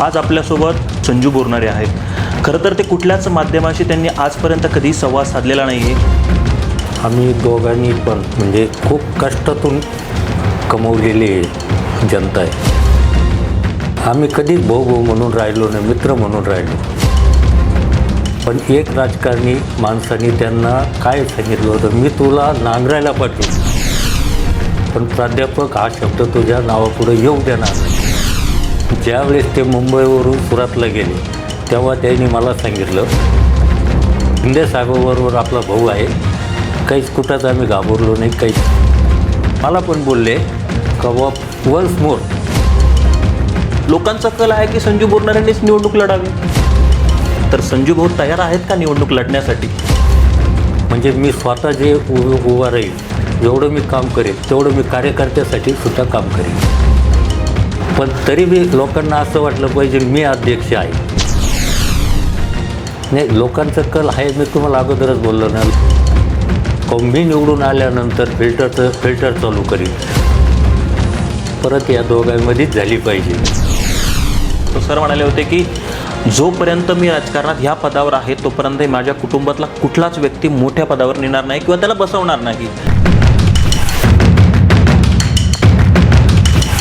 आज आपल्यासोबत संजू बोरणारे आहेत. खरं तर ते कुठल्याच माध्यमाशी त्यांनी आजपर्यंत कधी संवाद साधलेला नाही आहे आम्ही दोघांनी पण म्हणजे खूप कष्टातून कमवलेली जनता आहे. आम्ही कधीच भाऊ भाऊ म्हणून राहिलो नाही मित्र म्हणून राहिलो. पण एक राजकारणी माणसाने त्यांना काय सांगितलं होतं मी तुला नांगरायला पाठवू पण प्राध्यापक हा शब्द तुझ्या नावापुढे येऊ देणार नाही. ज्यावेळेस ते मुंबईवरून सुरातला गेले तेव्हा त्यांनी मला सांगितलं शिंदे साहेबाबरोबर आपला भाऊ आहे. काहीच कुठंच आम्ही घाबरलो नाही काही मला पण बोलले का वन्स मोर लोकांचा कल आहे की संजू बोरणारेंनीच निवडणूक लढावी? तर संजू भाऊ तयार आहेत का निवडणूक लढण्यासाठी? म्हणजे मी स्वतः जे उभा राहील जेवढं मी काम करेन तेवढं मी कार्यकर्त्यासाठी सुद्धा काम करेन पण तरी बी लोकांना असं वाटलं पाहिजे मी अध्यक्ष आहे. नाही लोकांचं कल आहे मी तुम्हाला अगोदरच बोललो ना. का मी निवडून आल्यानंतर फिल्टरचं फिल्टर चालू करीन. परत या दोघांमध्येच झाली पाहिजे. सर म्हणाले होते की जोपर्यंत मी राजकारणात ह्या पदावर आहे तोपर्यंत माझ्या कुटुंबातला कुठलाच व्यक्ती मोठ्या पदावर नेणार नाही किंवा त्याला बसवणार नाही.